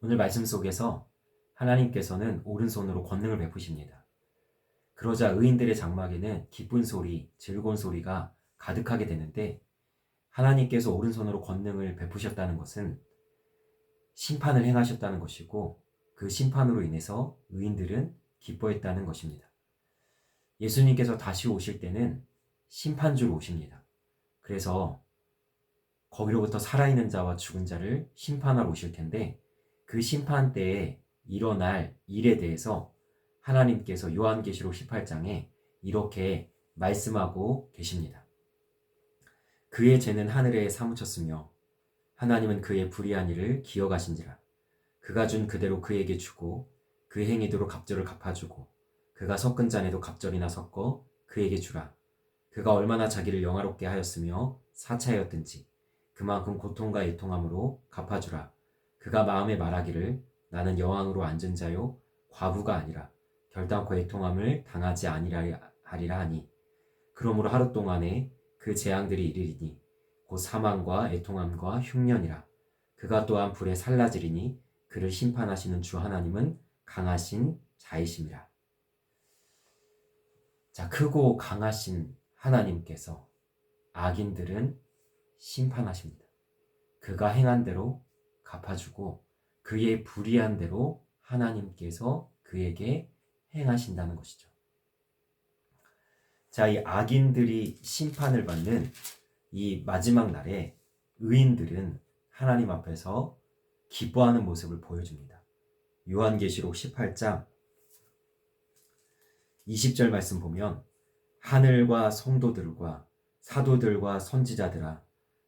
오늘 말씀 속에서 하나님께서는 오른손으로 권능을 베푸십니다. 그러자 의인들의 장막에는 기쁜 소리, 즐거운 소리가 가득하게 되는데 하나님께서 오른손으로 권능을 베푸셨다는 것은 심판을 행하셨다는 것이고 그 심판으로 인해서 의인들은 기뻐했다는 것입니다. 예수님께서 다시 오실 때는 심판주로 오십니다. 그래서 거기로부터 살아있는 자와 죽은 자를 심판하러 오실 텐데 그 심판 때에 일어날 일에 대해서 하나님께서 요한계시록 18장에 이렇게 말씀하고 계십니다. 그의 죄는 하늘에 사무쳤으며 하나님은 그의 불의한 일을 기억하신지라. 그가 준 그대로 그에게 주고 그 행위대로 갑절을 갚아주고 그가 섞은 잔에도 갑절이나 섞어 그에게 주라. 그가 얼마나 자기를 영화롭게 하였으며 사차였든지 그만큼 고통과 애통함으로 갚아주라 그가 마음에 말하기를 나는 여왕으로 앉은 자요 과부가 아니라 결단코 애통함을 당하지 아니라 하리라 하니 그러므로 하루 동안에 그 재앙들이 이르리니 곧 사망과 애통함과 흉년이라. 그가 또한 불에 살라지리니 그를 심판하시는 주 하나님은 강하신 자이심이라. 자 크고 강하신 하나님께서 악인들은 심판하십니다. 그가 행한 대로 갚아주고 그의 불의한 대로 하나님께서 그에게 행하신다는 것이죠. 자, 이 악인들이 심판을 받는 이 마지막 날에 의인들은 하나님 앞에서 기뻐하는 모습을 보여줍니다. 요한계시록 18장 20절 말씀 보면 하늘과 성도들과 사도들과 선지자들아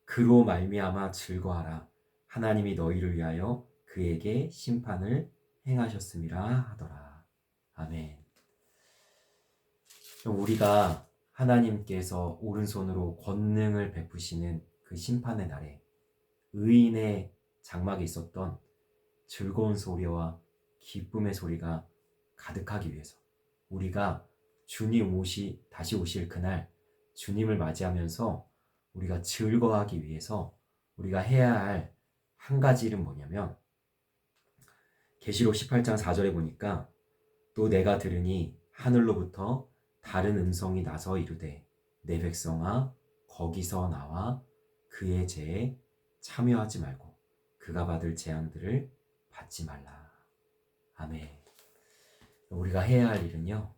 그로 말미암아 즐거하라 하나님이 너희를 위하여 그에게 심판을 행하셨음이라 하더라. 아멘. 우리가 하나님께서 오른손으로 권능을 베푸시는 그 심판의 날에 의인의 장막에 있었던 즐거운 소리와 기쁨의 소리가 가득하기 위해서 우리가 주님 오시 다시 오실 그날 주님을 맞이하면서 우리가 즐거워하기 위해서 우리가 해야 할 한 가지 일은 뭐냐면 계시록 18장 4절에 보니까 또 내가 들으니 하늘로부터 다른 음성이 나서 이르되 내 백성아 거기서 나와 그의 죄에 참여하지 말고 그가 받을 재앙들을 받지 말라. 아멘. 우리가 해야 할 일은요.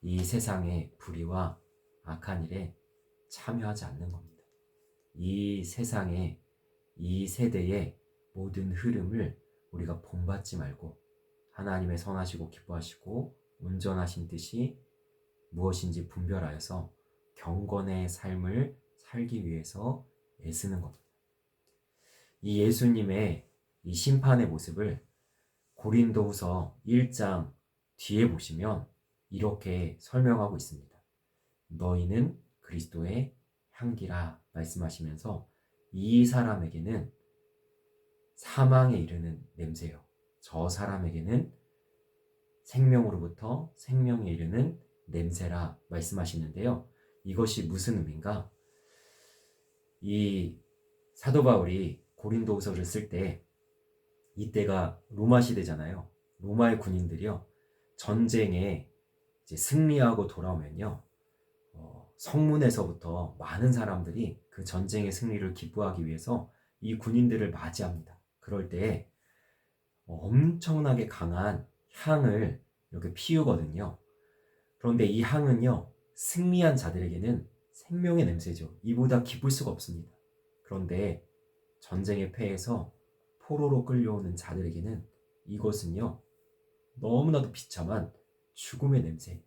이 세상의 불의와 악한 일에 참여하지 않는 겁니다. 이 세상의 이 세대의 모든 흐름을 우리가 본받지 말고 하나님의 선하시고 기뻐하시고 온전하신 뜻이 무엇인지 분별하여서 경건의 삶을 살기 위해서 애쓰는 겁니다. 이 예수님의 이 심판의 모습을 고린도후서 1장 뒤에 보시면 이렇게 설명하고 있습니다. 너희는 그리스도의 향기라 말씀하시면서 이 사람에게는 사망에 이르는 냄새요. 저 사람에게는 생명으로부터 생명에 이르는 냄새라 말씀하시는데요. 이것이 무슨 의미인가? 이 사도 바울이 고린도후서를 쓸 때 이때가 로마 시대잖아요. 로마의 군인들이요. 전쟁에 이제 승리하고 돌아오면요. 어, 성문에서부터 많은 사람들이 그 전쟁의 승리를 기뻐하기 위해서 이 군인들을 맞이합니다. 그럴 때 엄청나게 강한 향을 이렇게 피우거든요. 그런데 이 향은요, 승리한 자들에게는 생명의 냄새죠. 이보다 기쁠 수가 없습니다. 그런데 전쟁의 패에서 포로로 끌려오는 자들에게는 이것은요, 너무나도 비참한 죽음의 냄새.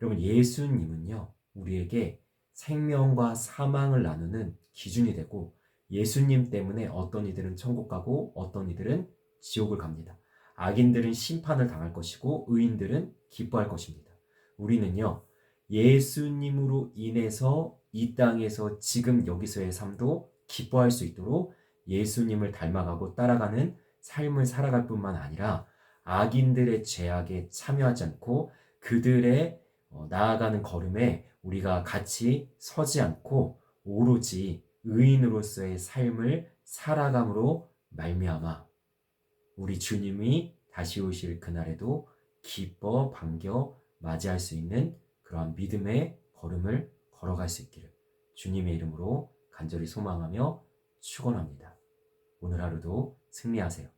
여러분, 예수님은요, 우리에게 생명과 사망을 나누는 기준이 되고 예수님 때문에 어떤 이들은 천국 가고 어떤 이들은 지옥을 갑니다. 악인들은 심판을 당할 것이고 의인들은 기뻐할 것입니다. 우리는요, 예수님으로 인해서 이 땅에서 지금 여기서의 삶도 기뻐할 수 있도록 예수님을 닮아가고 따라가는 삶을 살아갈 뿐만 아니라 악인들의 죄악에 참여하지 않고 그들의 어, 나아가는 걸음에 우리가 같이 서지 않고 오로지 의인으로서의 삶을 살아감으로 말미암아 우리 주님이 다시 오실 그날에도 기뻐 반겨 맞이할 수 있는 그러한 믿음의 걸음을 걸어갈 수 있기를 주님의 이름으로 간절히 소망하며 축원합니다. 오늘 하루도 승리하세요.